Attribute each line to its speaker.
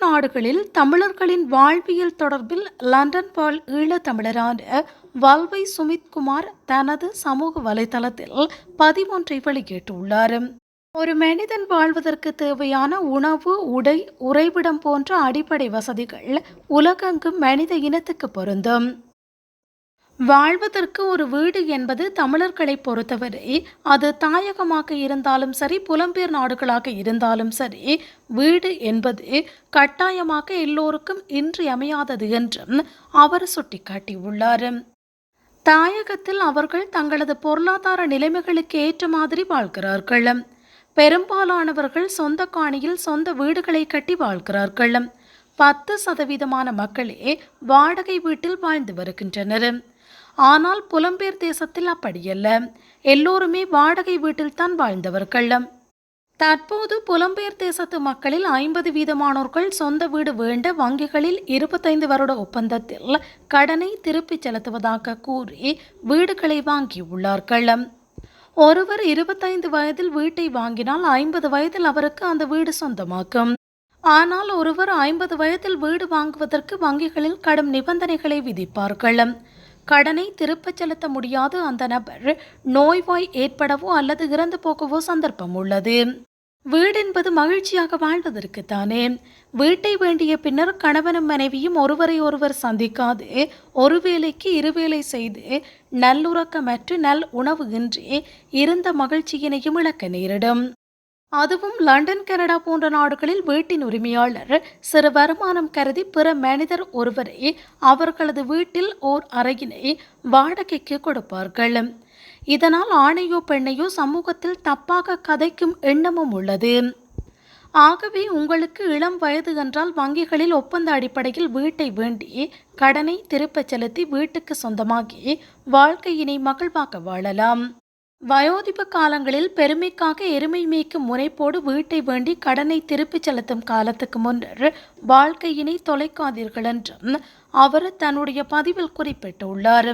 Speaker 1: நாடுகளில் தமிழர்களின் வாழ்வியல் தொடர்பில் லண்டன் வாழ் ஈழத்தமிழரான வல்வை சுமித்குமார் தனது சமூக வலைதளத்தில் பதிவொன்றை வெளியிட்டுள்ளார். ஒரு மனிதன் வாழ்வதற்கு தேவையான உணவு உடை உறைவிடம் போன்ற அடிப்படை வசதிகள் உலகெங்கும் மனித இனத்துக்கு பொருந்தும். வாழ்வதற்கு ஒரு வீடு என்பது தமிழர்களை பொறுத்தவரை அது தாயகமாக இருந்தாலும் சரி புலம்பெயர் நாடுகளாக இருந்தாலும் சரி வீடு என்பது கட்டாயமாக எல்லோருக்கும் இன்றியமையாதது என்றும் அவர் சுட்டிக்காட்டியுள்ளார். தாயகத்தில் அவர்கள் தங்களது பொருளாதார நிலைமைகளுக்கு ஏற்ற மாதிரி வாழ்கிறார்கள். பெரும்பாலானவர்கள் சொந்த காணியில் சொந்த வீடுகளை கட்டி வாழ்கிறார்கள். பத்து சதவீதமான மக்களே வாடகை வீட்டில் வாழ்ந்து வருகின்றனர். ஆனால் புலம்பெயர் தேசத்தில் அப்படியல்ல. எல்லோருமே வாடகை வீட்டில்தான் வாழ்ந்தவர்கள். தற்போது புலம்பெயர் தேசத்து மக்களில் ஐம்பது வீதமானோர்கள் சொந்த வீடு வேண்ட வங்கிகளில் இருபத்தைந்து வருட ஒப்பந்தத்தில் கடனை திருப்பிச் செலுத்துவதாக கூறி வீடுகளை வாங்கியுள்ளார்கள். ஒருவர் இருபத்தைந்து வயதில் வீட்டை வாங்கினால் ஐம்பது வயதில் அவருக்கு அந்த வீடு சொந்தமாக்கும் ஆனால் ஒருவர் ஐம்பது வயதில் வீடு வாங்குவதற்கு வங்கிகளில் கடும் நிபந்தனைகளை விதிப்பார்கள். கடனை திருப்பச் செலுத்த முடியாத அந்த நபர். நோய்வாய் ஏற்படவோ அல்லது இறந்து போகவோ சந்தர்ப்பம் உள்ளது. வீடு என்பது மகிழ்ச்சியாக வாழ்வதற்குத்தானே வீட்டை வேண்டிய பின்னர் கணவனும் மனைவியும் ஒருவரை ஒருவர் சந்திக்காது. ஒரு வேலைக்கு இருவேளை செய்து நல்லுறக்கமற்று நல் உணவு இன்றி இருந்த மகிழ்ச்சியினையும் இழக்க நேரிடும். அதுவும் லண்டன் கனடா போன்ற நாடுகளில் வீட்டின் உரிமையாளர் சிறு வருமானம் கருதி பிற மனிதர் ஒருவரை அவர்களது வீட்டில் ஓர் அறையினை வாடகைக்கு கொடுப்பார்கள். இதனால் ஆணையோ பெண்ணையோ சமூகத்தில் தப்பாக கதைக்கும் எண்ணமும் உள்ளது. ஆகவே உங்களுக்கு இளம் வயது என்றால் வங்கிகளில் ஒப்பந்த அடிப்படையில் வீட்டை வேண்டி கடனை திருப்பச் செலுத்தி வீட்டுக்கு சொந்தமாகி வாழ்க்கையினை மகிழ்வாக வாழலாம். வயோதிப காலங்களில் பெருமைக்காக எருமை மேய்க்கும் முனைப்போடு வீட்டை வேண்டி கடனை திருப்பிச் செலுத்தும் காலத்துக்கு முன்னர் வாழ்க்கையினை தொலைக்காதீர்கள் என்றும் அவர் தன்னுடைய பதிவில் குறிப்பிட்டுள்ளார்.